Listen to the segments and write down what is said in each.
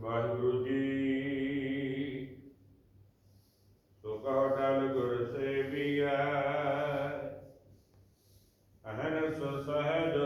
ਵਾਹਿਗੁਰੂ ਜੀ। ਸੋ ਕਹੋ ਗੁਰ ਸੇਵੀਐ। ਅਹਨਸ ਸਹਜ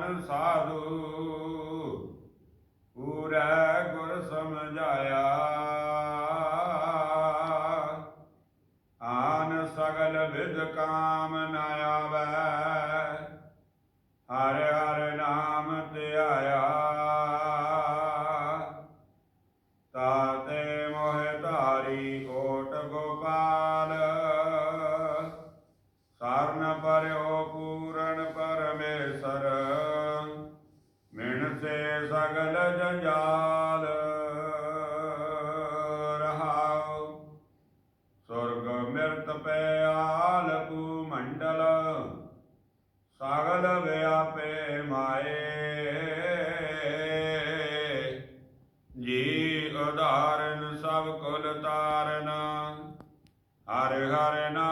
ਭੇਟੇ ਸਾਧੂ, ਪੂਰਾ ਗੁਰ ਸਮਝਾਇਆ। ਆਨ ਸਗਲ ਵਿਦ ਕਾਮ ਨ ਆਵੈ, ਹਰਿ ਹਰਿ ਨਾਮ ਧਿਆਇਆ ਤਾਤੇ ਮੋਹਿ ਧਾਰੀ ਕੋਟ ਗੋਪਾਲ, ਸਰਨ ਪਰ ਸੇ ਸਗਲ ਜੰਜਾਲ ਰਹਾਉ। ਸੁਰਗ ਮਿਰਤ ਪਿਆਲ ਕੂ ਮੰਡਲ, ਸਗਲ ਵਿਆਪੇ ਮਾਏ। ਜੀ ਉਧਾਰਨ ਸਭ ਕੁਲ ਤਾਰਨ, ਹਰ ਹਰ ਨਾ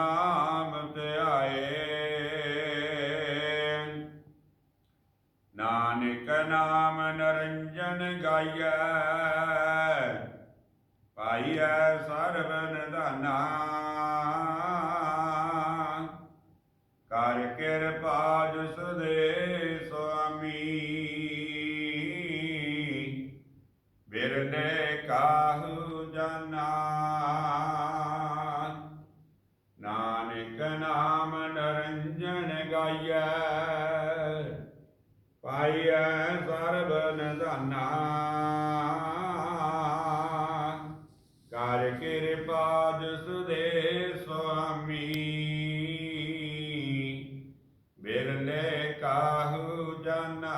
ਨਾਨਕ ਨਾਮ ਨਰੰਜਨ ਗਾਈਐ। ਪਾਈਐ ਸਰਬਨ ਦਾਨਾ ਕਰ ਕਿਰਪਾ ਜਸ ਦੇ ਸੁਆਮੀ। ਬਿਰਲੇ ਕਾਹੂ ਜਾਨਾ। ਨਾਨਕ ਨਾਮ ਪਾਈਐ ਸਰਬ ਨਿਧਾਨਾ। ਕਰ ਕਿਰਪਾ ਜਿਸ ਦੇ ਸੁਆਮੀ। ਬਿਰਲੇ ਕਾਹੂ ਜਾਨਾ।